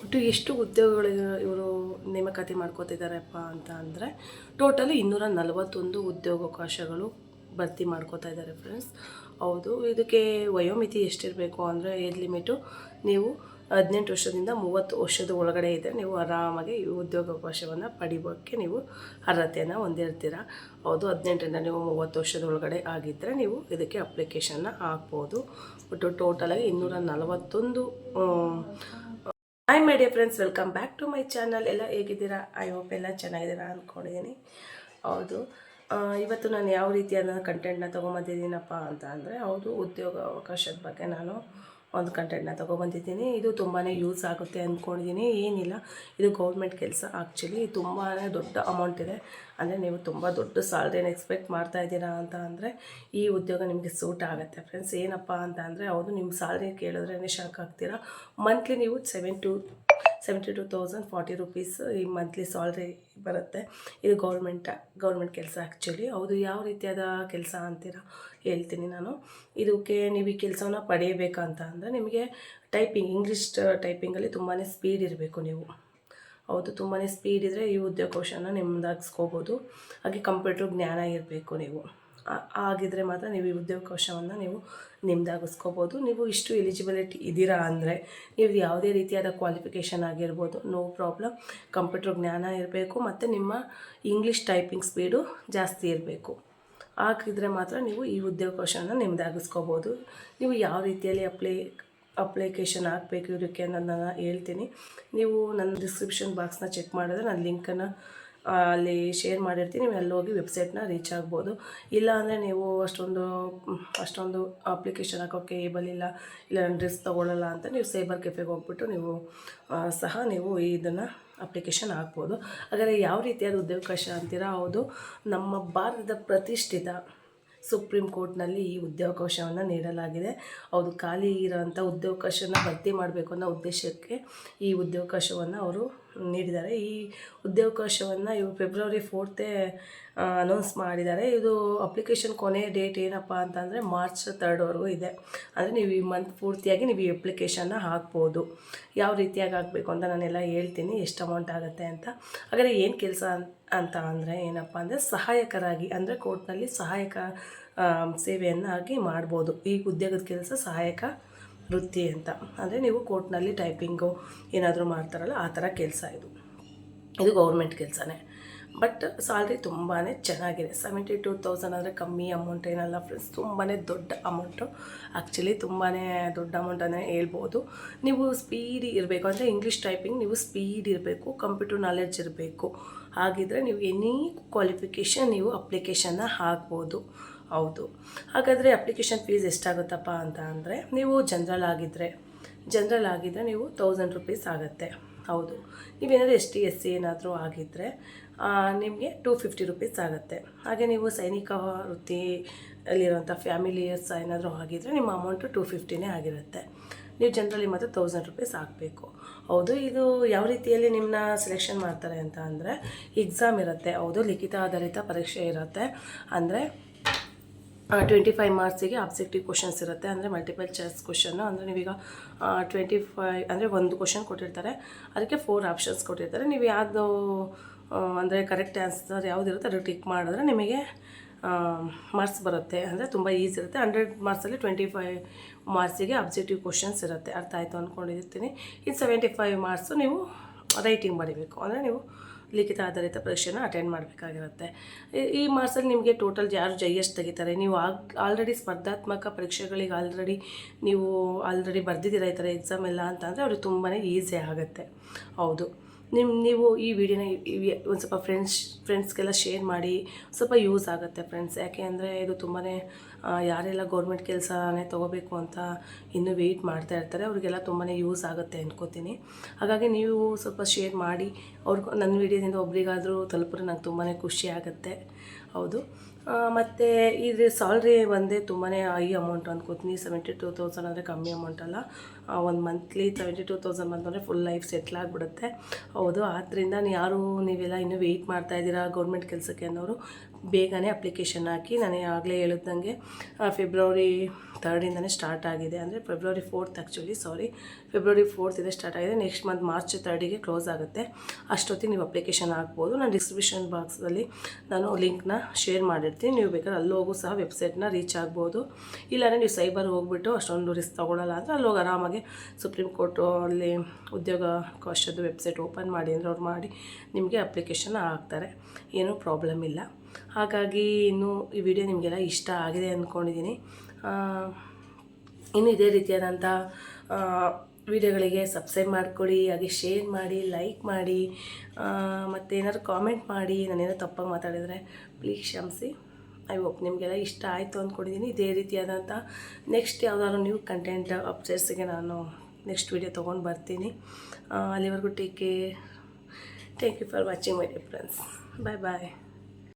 ಒಟ್ಟು ಎಷ್ಟು ಉದ್ಯೋಗಗಳು ಇವರು ನೇಮಕಾತಿ ಮಾಡ್ಕೋತಿದ್ದಾರೆಪ್ಪ ಅಂತ ಅಂದರೆ ಟೋಟಲಿ ಇನ್ನೂರ ನಲವತ್ತೊಂದು ಉದ್ಯೋಗಾವಕಾಶಗಳು ಭರ್ತಿ ಮಾಡ್ಕೋತಾ ಇದ್ದಾರೆ ಫ್ರೆಂಡ್ಸ್ ಹೌದು, ಇದಕ್ಕೆ ವಯೋಮಿತಿ ಎಷ್ಟಿರಬೇಕು ಅಂದರೆ ಏಜ್ ಲಿಮಿಟು ನೀವು ಹದಿನೆಂಟು ವರ್ಷದಿಂದ ಮೂವತ್ತು ವರ್ಷದ ಒಳಗಡೆ ಇದ್ದರೆ ನೀವು ಆರಾಮಾಗಿ ಈ ಉದ್ಯೋಗಾವಕಾಶವನ್ನು ಪಡಿಬೋಕ್ಕೆ ನೀವು ಅರ್ಹತೆಯನ್ನು ಹೊಂದಿರ್ತೀರ. ಹೌದು, ಹದಿನೆಂಟರಿಂದ ನೀವು ಮೂವತ್ತು ವರ್ಷದ ಒಳಗಡೆ ಆಗಿದ್ದರೆ ನೀವು ಇದಕ್ಕೆ ಅಪ್ಲಿಕೇಶನ್ನ ಹಾಕ್ಬೋದು. ಒಟ್ಟು ಟೋಟಲಾಗಿ ಇನ್ನೂರ ನಲವತ್ತೊಂದು hi my dear friends welcome back to my channel ಎಲ್ಲ ಹೇಗಿದ್ದೀರಾ? ಐ ಹೋಪ್ ಎಲ್ಲ ಚೆನ್ನಾಗಿದ್ದೀರಾ ಅಂದ್ಕೊಂಡಿದ್ದೀನಿ ಹೌದು. ಇವತ್ತು ನಾನು ಯಾವ ರೀತಿಯಾದ ಕಂಟೆಂಟ್ನ ತೊಗೊಂಬಂದಿದ್ದೀನಪ್ಪ ಅಂತ ಅಂದರೆ, ಹೌದು, ಉದ್ಯೋಗ ಅವಕಾಶದ ಬಗ್ಗೆ ನಾನು ಒಂದು ಕಂಟೆಂಟ್ನ ತೊಗೊಬಂದಿದ್ದೀನಿ. ಇದು ತುಂಬಾ ಯೂಸ್ ಆಗುತ್ತೆ ಅಂದ್ಕೊಂಡಿದ್ದೀನಿ ಏನಿಲ್ಲ, ಇದು ಗೌರ್ಮೆಂಟ್ ಕೆಲಸ ಆ್ಯಕ್ಚುಲಿ ತುಂಬಾ ದೊಡ್ಡ ಅಮೌಂಟ್ ಇದೆ. ಅಂದರೆ ನೀವು ತುಂಬ ದೊಡ್ಡ ಸ್ಯಾಲ್ರಿನ ಎಕ್ಸ್ಪೆಕ್ಟ್ ಮಾಡ್ತಾ ಇದ್ದೀರಾ ಅಂತ ಅಂದರೆ ಈ ಉದ್ಯೋಗ ನಿಮಗೆ ಸೂಟ್ ಆಗುತ್ತೆ ಫ್ರೆಂಡ್ಸ್. ಏನಪ್ಪ ಅಂತ ಅಂದರೆ, ಹೌದು ನಿಮ್ಮ ಸ್ಯಾಲ್ರಿ ಕೇಳಿದ್ರೇ ಶಾಕ್ ಆಗ್ತೀರಾ? ಮಂತ್ಲಿ ನೀವು seven two seventy two thousand forty rupees ಈ ಮಂತ್ಲಿ ಸ್ಯಾಲ್ರಿ ಬರುತ್ತೆ. ಇದು ಗೌರ್ಮೆಂಟ್ ಗೌರ್ಮೆಂಟ್ ಕೆಲಸ ಆ್ಯಕ್ಚುಲಿ ಹೌದು, ಯಾವ ರೀತಿಯಾದ ಕೆಲಸ ಅಂತೀರ? ಹೇಳ್ತೀನಿ ನಾನು. ಇದಕ್ಕೆ ನೀವು ಈ ಕೆಲಸವನ್ನ ಪಡೆಯಬೇಕಂತ ಅಂದರೆ ನಿಮಗೆ ಟೈಪಿಂಗ್ ಇಂಗ್ಲೀಷ್ ಟೈಪಿಂಗಲ್ಲಿ ತುಂಬಾ ಸ್ಪೀಡ್ ಇರಬೇಕು ನೀವು. ಹೌದು ತುಂಬಾ ಸ್ಪೀಡ್ ಇದ್ದರೆ ಈ ಉದ್ಯೋಗ ಕೋಶನ ನಿಮ್ಮದಾಗಿಸ್ಕೋಬೋದು ಹಾಗೆ ಕಂಪ್ಯೂಟ್ರ್ ಜ್ಞಾನ ಇರಬೇಕು ನೀವು. ಆಗಿದ್ರೆ ಮಾತ್ರ ನೀವು ಈ ಉದ್ಯೋಗಕೋಶವನ್ನು ನೀವು ನಿಮ್ದಾಗಿಸ್ಕೋಬೋದು. ನೀವು ಇಷ್ಟು ಎಲಿಜಿಬಿಲಿಟಿ ಇದ್ದೀರಾ ಅಂದರೆ ನೀವು ಯಾವುದೇ ರೀತಿಯಾದ ಕ್ವಾಲಿಫಿಕೇಷನ್ ಆಗಿರ್ಬೋದು ನೋ ಪ್ರಾಬ್ಲಮ್ ಕಂಪ್ಯೂಟರ್ ಜ್ಞಾನ ಇರಬೇಕು ಮತ್ತು ನಿಮ್ಮ ಇಂಗ್ಲೀಷ್ ಟೈಪಿಂಗ್ ಸ್ಪೀಡು ಜಾಸ್ತಿ ಇರಬೇಕು. ಹಾಕಿದ್ರೆ ಮಾತ್ರ ನೀವು ಈ ಉದ್ಯೋಗಕೋಶವನ್ನು ನಿಮ್ದಾಗಿಸ್ಕೋಬೋದು. ನೀವು ಯಾವ ರೀತಿಯಲ್ಲಿ ಅಪ್ಲೈ ಅಪ್ಲಿಕೇಶನ್ ಹಾಕಬೇಕು ಇದಕ್ಕೆ ನನ್ನ ನಾನು ಹೇಳ್ತೀನಿ. ನೀವು ನನ್ನ ಡಿಸ್ಕ್ರಿಪ್ಷನ್ ಬಾಕ್ಸ್ನ ಚೆಕ್ ಮಾಡಿದ್ರೆ ನಾನು ಲಿಂಕನ್ನು ಅಲ್ಲಿ ಶೇರ್ ಮಾಡಿರ್ತೀನಿ, ನೀವು ಅಲ್ಲಿ ಹೋಗಿ ವೆಬ್ಸೈಟ್ನ ರೀಚ್ ಆಗ್ಬೋದು. ಇಲ್ಲ ಅಂದರೆ ನೀವು ಅಷ್ಟೊಂದು ಅಷ್ಟೊಂದು ಅಪ್ಲಿಕೇಶನ್ ಹಾಕೋಕ್ಕೆ ಏಬಲ್ ಇಲ್ಲ ಇಲ್ಲ ನಾನು ಡ್ರೆಸ್ ತೊಗೊಳ್ಳಲ್ಲ ಅಂತ ನೀವು ಸೈಬರ್ ಕೆಫೆಗೆ ಹೋಗ್ಬಿಟ್ಟು ನೀವು ಸಹ ನೀವು ಇದನ್ನು ಅಪ್ಲಿಕೇಶನ್ ಹಾಕ್ಬೋದು. ಹಾಗಾದರೆ ಯಾವ ರೀತಿಯಾದ ಉದ್ಯೋಗಾವಕಾಶ ಅಂತೀರಾ? ಹೌದು, ನಮ್ಮ ಭಾರತದ ಪ್ರತಿಷ್ಠಿತ ಸುಪ್ರೀಂ ಕೋರ್ಟ್ನಲ್ಲಿ ಈ ಉದ್ಯೋಗಾವಕಾಶವನ್ನು ನೀಡಲಾಗಿದೆ. ಹೌದು, ಖಾಲಿ ಇರೋಂಥ ಉದ್ಯೋಗಾವಕಾಶನ ಭರ್ತಿ ಮಾಡಬೇಕು ಅನ್ನೋ ಉದ್ದೇಶಕ್ಕೆ ಈ ಉದ್ಯೋಗಾವಕಾಶವನ್ನು ಅವರು ನೀಡಿದ್ದಾರೆ. ಈ ಉದ್ಯೋಗಾವಕಾಶವನ್ನು ಇವರು ಫೆಬ್ರವರಿ ಫೋರ್ತೇ ಅನೌನ್ಸ್ ಮಾಡಿದ್ದಾರೆ. ಇದು ಅಪ್ಲಿಕೇಶನ್ ಕೊನೆ ಡೇಟ್ ಏನಪ್ಪ ಅಂತಂದರೆ ಮಾರ್ಚ್ ತರ್ಡ್ವರೆಗೂ ಇದೆ. ಅಂದರೆ ನೀವು ಈ ಮಂತ್ ಪೂರ್ತಿಯಾಗಿ ನೀವು ಈ ಅಪ್ಲಿಕೇಶನ್ನ ಹಾಕ್ಬೋದು. ಯಾವ ರೀತಿಯಾಗಿ ಹಾಕಬೇಕು ಅಂತ ನಾನೆಲ್ಲ ಹೇಳ್ತೀನಿ. ಎಷ್ಟು ಅಮೌಂಟ್ ಆಗುತ್ತೆ ಅಂತ. ಹಾಗಾದರೆ ಏನು ಕೆಲಸ ಅಂತ ಅಂದರೆ ಏನಪ್ಪ ಅಂದರೆ ಸಹಾಯಕರಾಗಿ, ಅಂದರೆ ಕೋರ್ಟ್ನಲ್ಲಿ ಸಹಾಯಕ ಸೇವೆಯನ್ನು ಆಗಿ ಮಾಡ್ಬೋದು. ಈ ಉದ್ಯೋಗದ ಕೆಲಸ ಸಹಾಯಕ ವೃತ್ತಿ ಅಂತ. ಅಂದರೆ ನೀವು ಕೋರ್ಟ್ನಲ್ಲಿ ಟೈಪಿಂಗು ಏನಾದರೂ ಮಾಡ್ತಾರಲ್ಲ, ಆ ಥರ ಕೆಲಸ ಇದು. ಇದು ಗೌರ್ಮೆಂಟ್ ಕೆಲಸನೇ. ಬಟ್ ಸ್ಯಾಲ್ರಿ ತುಂಬಾ ಚೆನ್ನಾಗಿದೆ. ಸೆವೆಂಟಿ ಟೂ ತೌಸಂಡ್ ಅಂದರೆ ಕಮ್ಮಿ ಅಮೌಂಟ್ ಏನಲ್ಲ ಫ್ರೆಂಡ್ಸ್ ತುಂಬಾ ದೊಡ್ಡ ಅಮೌಂಟು. ಆ್ಯಕ್ಚುಲಿ ತುಂಬಾ ದೊಡ್ಡ ಅಮೌಂಟ್ ಅಂದರೆ ಹೇಳ್ಬೋದು. ನೀವು ಸ್ಪೀಡ್ ಇರಬೇಕು. ಅಂದರೆ ಇಂಗ್ಲೀಷ್ ಟೈಪಿಂಗ್ ನೀವು ಸ್ಪೀಡ್ ಇರಬೇಕು ಕಂಪ್ಯೂಟರ್ ನಾಲೆಡ್ಜ್ ಇರಬೇಕು. ಹಾಗಿದ್ರೆ ನೀವು ಎನಿ ಕ್ವಾಲಿಫಿಕೇಷನ್ ನೀವು ಅಪ್ಲಿಕೇಶನ್ನ ಹಾಕ್ಬೋದು. ಹೌದು. ಹಾಗಾದರೆ ಅಪ್ಲಿಕೇಶನ್ ಫೀಸ್ ಎಷ್ಟಾಗುತ್ತಪ್ಪ ಅಂತ ಅಂದರೆ, ನೀವು ಜನ್ರಲ್ ಆಗಿದ್ದರೆ ಜನ್ರಲ್ ಆಗಿದ್ದರೆ ನೀವು ತೌಸಂಡ್ ರುಪೀಸ್ ಆಗುತ್ತೆ. ಹೌದು. ನೀವೇನಾದರೂ ಎಸ್ ಟಿ ಎಸ್ ಸಿ ಏನಾದರೂ ಆಗಿದ್ದರೆ ನಿಮಗೆ ಟೂ ಫಿಫ್ಟಿ ರುಪೀಸ್ ಆಗುತ್ತೆ. ಹಾಗೆ ನೀವು ಸೈನಿಕ ವೃತ್ತಿಯಲ್ಲಿರುವಂಥ ಫ್ಯಾಮಿಲಿಯರ್ಸ್ ಏನಾದರೂ ಆಗಿದ್ದರೆ ನಿಮ್ಮ ಅಮೌಂಟು ಟೂ ಫಿಫ್ಟಿನೇ ಆಗಿರುತ್ತೆ. ನೀವು ಜನರಲಿ ಮಾತ್ರ ತೌಸಂಡ್ ರುಪೀಸ್ ಹಾಕಬೇಕು ಹೌದು, ಇದು ಯಾವ ರೀತಿಯಲ್ಲಿ ನಿಮ್ಮನ್ನ ಸೆಲೆಕ್ಷನ್ ಮಾಡ್ತಾರೆ ಅಂತ ಅಂದರೆ ಎಕ್ಸಾಮ್ ಇರುತ್ತೆ. ಹೌದು, ಲಿಖಿತ ಆಧಾರಿತ ಪರೀಕ್ಷೆ ಇರುತ್ತೆ. ಅಂದರೆ ಟ್ವೆಂಟಿ ಫೈವ್ ಮಾರ್ಕ್ಸಿಗೆ ಆಬ್ಜೆಕ್ಟಿವ್ ಕ್ವಶನ್ಸ್ ಇರುತ್ತೆ. ಅಂದರೆ ಮಲ್ಟಿಪಲ್ ಚಾಯ್ಸ್ ಕ್ವಶನ್ನು ಅಂದರೆ ನೀವೀಗ ಟ್ವೆಂಟಿ ಫೈವ್ ಅಂದರೆ ಒಂದು ಕ್ವಶನ್ ಕೊಟ್ಟಿರ್ತಾರೆ. ಅದಕ್ಕೆ ಫೋರ್ ಆಪ್ಷನ್ಸ್ ಕೊಟ್ಟಿರ್ತಾರೆ. ನೀವು ಯಾವುದು ಅಂದರೆ ಕರೆಕ್ಟ್ ಆನ್ಸರ್ ಯಾವುದಿರುತ್ತೆ ಅದು ಟಿಕ್ ಮಾಡಿದ್ರೆ ನಿಮಗೆ ಮಾರ್ಕ್ಸ್ ಬರುತ್ತೆ. ಅಂದರೆ ತುಂಬ ಈಸಿ ಇರುತ್ತೆ. ಹಂಡ್ರೆಡ್ ಮಾರ್ಕ್ಸಲ್ಲಿ ಟ್ವೆಂಟಿ ಫೈವ್ ಮಾರ್ಕ್ಸಿಗೆ ಆಬ್ಜೆಕ್ಟಿವ್ ಕ್ವಶನ್ಸ್ ಇರುತ್ತೆ. ಅರ್ಥ ಆಯಿತು ಅಂದ್ಕೊಂಡಿರ್ತೀನಿ ಇನ್ನು ಸೆವೆಂಟಿ ಫೈವ್ ಮಾರ್ಕ್ಸು ನೀವು ರೈಟಿಂಗ್ ಬರೀಬೇಕು. ಅಂದರೆ ನೀವು ಲಿಖಿತ ಆಧಾರಿತ ಪರೀಕ್ಷೆನ ಅಟೆಂಡ್ ಮಾಡಬೇಕಾಗಿರುತ್ತೆ. ಈ- ಮಾರ್ಕ್ಸಲ್ಲಿ ನಿಮಗೆ ಟೋಟಲ್ ಯಾರು ಜೈಯೆಸ್ಟ್ ತೆಗಿತಾರೆ? ನೀವು ಆಗ್ ಆಲ್ರೆಡಿ ಸ್ಪರ್ಧಾತ್ಮಕ ಪರೀಕ್ಷೆಗಳಿಗೆ ಆಲ್ರೆಡಿ ನೀವು ಆಲ್ರೆಡಿ ಬರೆದಿದ್ದೀರ ಈ ಥರ ಎಕ್ಸಾಮ್ ಎಲ್ಲ ಅಂತಂದರೆ ಅವ್ರಿಗೆ ತುಂಬಾ ಈಸಿ ಆಗುತ್ತೆ. ಹೌದು. ನಿಮ್ಮ ನೀವು ಈ ವಿಡಿಯೋನ ಒಂದು ಸ್ವಲ್ಪ ಫ್ರೆಂಡ್ಸ್ ಫ್ರೆಂಡ್ಸ್ಗೆಲ್ಲ ಶೇರ್ ಮಾಡಿ ಸ್ವಲ್ಪ ಯೂಸ್ ಆಗುತ್ತೆ ಫ್ರೆಂಡ್ಸ್ ಯಾಕೆ ಅಂದರೆ ಇದು ತುಂಬಾ ಯಾರೆಲ್ಲ ಗೌರ್ಮೆಂಟ್ ಕೆಲಸನೇ ತೊಗೋಬೇಕು ಅಂತ ಇನ್ನೂ ವೆಯ್ಟ್ ಮಾಡ್ತಾ ಇರ್ತಾರೆ, ಅವರಿಗೆಲ್ಲ ತುಂಬಾ ಯೂಸ್ ಆಗುತ್ತೆ ಅಂದ್ಕೋತೀನಿ ಹಾಗಾಗಿ ನೀವು ಸ್ವಲ್ಪ ಶೇರ್ ಮಾಡಿ ಅವ್ರಿಗೂ ನನ್ನ ವಿಡಿಯೋದಿಂದ ಒಬ್ರಿಗಾದರೂ ತಲುಪಿದ್ರೆ ನಂಗೆ ತುಂಬಾ ಖುಷಿ ಆಗುತ್ತೆ. ಹೌದು. ಮತ್ತು ಇದು ಸ್ಯಾಲ್ರಿ ಒಂದೇ ತುಂಬಾ ಹೈ ಅಮೌಂಟ್ ಅಂದ್ಕೋತೀನಿ ಸೆವೆಂಟಿ ಟೂ ತೌಸಂಡ್ ಅಂದರೆ ಕಮ್ಮಿ ಅಮೌಂಟ್ ಅಲ್ಲ. ಒಂದು ಮಂತ್ಲಿ ಸೆವೆಂಟಿ ಟೂ ತೌಸಂಡ್ ಬಂತಂದರೆ ಫುಲ್ ಲೈಫ್ ಸೆಟ್ಲ್ ಆಗಿಬಿಡುತ್ತೆ. ಹೌದು ಆದ್ದರಿಂದ ಯಾರು ನೀವೆಲ್ಲ ಇನ್ನೂ ವೆಯ್ಟ್ ಮಾಡ್ತಾ ಇದ್ದೀರಾ ಗೌರ್ಮೆಂಟ್ ಕೆಲಸಕ್ಕೆ ಅನ್ನೋರು? ಬೇಗನೆ ಅಪ್ಲಿಕೇಶನ್ ಹಾಕಿ ನಾನು ಆಗಲೇ ಹೇಳಿದಂಗೆ ಫೆಬ್ರವರಿ ತರ್ಡಿಂದನೇ ಸ್ಟಾರ್ಟ್ ಆಗಿದೆ. ಅಂದರೆ February fourth actually sorry February ಫೋರ್ತಿಂದ start ಆಗಿದೆ. ನೆಕ್ಸ್ಟ್ ಮಂತ್ ಮಾರ್ಚ್ ತರ್ಡಿಗೆ ಕ್ಲೋಸ್ ಆಗುತ್ತೆ. ಅಷ್ಟೊತ್ತಿಗೆ ನೀವು ಅಪ್ಲಿಕೇಶನ್ ಹಾಕ್ಬೋದು. ನಾನು ಡಿಸ್ಕ್ರಿಪ್ಷನ್ ಬಾಕ್ಸಲ್ಲಿ ನಾನು ಲಿಂಕ್ನ ಶೇರ್ ಮಾಡಿರ್ತೀನಿ. ನೀವು ಬೇಕಾದ್ರೆ ಅಲ್ಲಿ ಹೋಗೂ ಸಹ ವೆಬ್ಸೈಟ್ನ ರೀಚ್ ಆಗ್ಬೋದು. ಇಲ್ಲಾಂದರೆ ನೀವು ಸೈಬರ್ ಹೋಗ್ಬಿಟ್ಟು ಅಷ್ಟೊಂದು ರಿಸ್ಕ್ ತೊಗೊಳಲ್ಲ ಅಂದರೆ ಅಲ್ಲಿ ಹೋಗಿ ಆರಾಮಾಗಿ ಸುಪ್ರೀಂ ಕೋರ್ಟು ಅಲ್ಲಿ ಉದ್ಯೋಗ ಕೋಶದ್ದು ವೆಬ್ಸೈಟ್ ಓಪನ್ ಮಾಡಿ ಅಂದರೆ ಅವ್ರು ಮಾಡಿ ನಿಮಗೆ ಅಪ್ಲಿಕೇಶನ್ ಹಾಕ್ತಾರೆ. ಏನೂ ಪ್ರಾಬ್ಲಮ್ ಇಲ್ಲ. ಹಾಗಾಗಿ ಇನ್ನೂ ಈ ವಿಡಿಯೋ ನಿಮಗೆಲ್ಲ ಇಷ್ಟ ಆಗಿದೆ ಅಂದ್ಕೊಂಡಿದ್ದೀನಿ. ಇನ್ನು ಇದೇ ರೀತಿಯಾದಂಥ ವಿಡಿಯೋಗಳಿಗೆ ಸಬ್ಸ್ಕ್ರೈಬ್ ಮಾಡ್ಕೊಳ್ಳಿ ಹಾಗೆ ಶೇರ್ ಮಾಡಿ ಲೈಕ್ ಮಾಡಿ ಮತ್ತು ಏನಾದ್ರು ಕಾಮೆಂಟ್ ಮಾಡಿ, ನಾನೇನೋ ತಪ್ಪಾಗಿ ಮಾತಾಡಿದರೆ ಪ್ಲೀಸ್ ಕ್ಷಮಿಸಿ. ಐ ಹೋಪ್ ನಿಮಗೆಲ್ಲ ಇಷ್ಟ ಆಯಿತು ಅಂದ್ಕೊಂಡಿದ್ದೀನಿ. ಇದೇ ರೀತಿಯಾದಂಥ ನೆಕ್ಸ್ಟ್ ಯಾವುದಾದ್ರು ನ್ಯೂ ಕಂಟೆಂಟ್ ಅಪ್ಡೇಟ್ಸಿಗೆ ನಾನು ನೆಕ್ಸ್ಟ್ ವಿಡಿಯೋ ತೊಗೊಂಡು ಬರ್ತೀನಿ. ಅಲ್ಲಿವರೆಗೂ take care thank you for watching my dear friends bye bye